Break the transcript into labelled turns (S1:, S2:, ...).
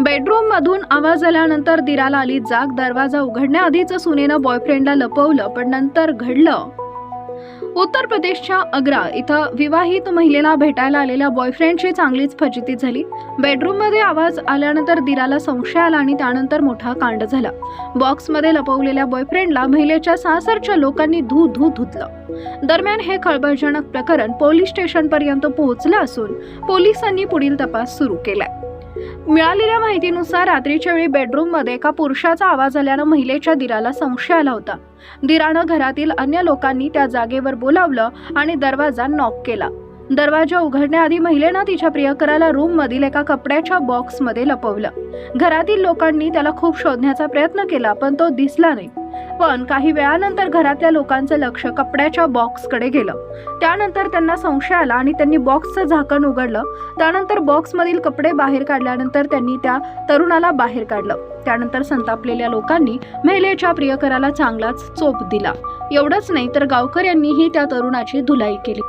S1: Bedroom मधून आवाज आल्यानंतर दिराला आली जाग. दरवाजा उघडण्याआधीच सुनेनं बॉयफ्रेंडला लपवलं पण नंतर घडलं. उत्तर प्रदेशच्या अग्रा इथं विवाहित महिलेला भेटायला आलेल्या बॉयफ्रेंडची चांगलीच फजिती झाली. बेडरूममध्ये आवाज आल्यानंतर दिराला संशय आला आणि त्यानंतर मोठा कांड झाला. बॉक्समध्ये लपवलेल्या बॉयफ्रेंडला महिलेच्या सासरच्या लोकांनी धू धू धुतलं. दरम्यान हे खळबळजनक प्रकरण पोलीस स्टेशनपर्यंत पोहोचलं असून पोलिसांनी पुढील तपास सुरू केलाय. मिळालेल्या माहितीनुसार रात्रीच्या वेळी बेडरूममध्ये एका पुरुषाचा आवाज आल्यानं महिलेच्या दिराला संशय आला होता. दिरानं घरातील अन्य लोकांनी त्या जागेवर बोलावलं आणि दरवाजा नॉक केला. दरवाजा उघडण्याआधी महिलेनं तिच्या प्रियकराला रूम मधील एका कपड्याच्या बॉक्समध्ये लपवलं. घरातील लोकांनी त्याला खूप शोधण्याचा प्रयत्न केला पण तो दिसला नाही. पण काही वेळानंतर घरातल्या लोकांचं लक्ष कपड्याच्या बॉक्सकडे गेलं. त्यानंतर त्यांना संशय आला आणि त्यांनी बॉक्सचं झाकण उघडलं. त्यानंतर बॉक्समधील कपडे बाहेर काढल्यानंतर त्यांनी त्या तरुणाला बाहेर काढलं. त्यानंतर संतापलेल्या लोकांनी महिलेच्या प्रियकराला चांगलाच चोप दिला. एवढंच नाही तर गावकऱ्यांनीही त्या तरुणाची धुलाई केली.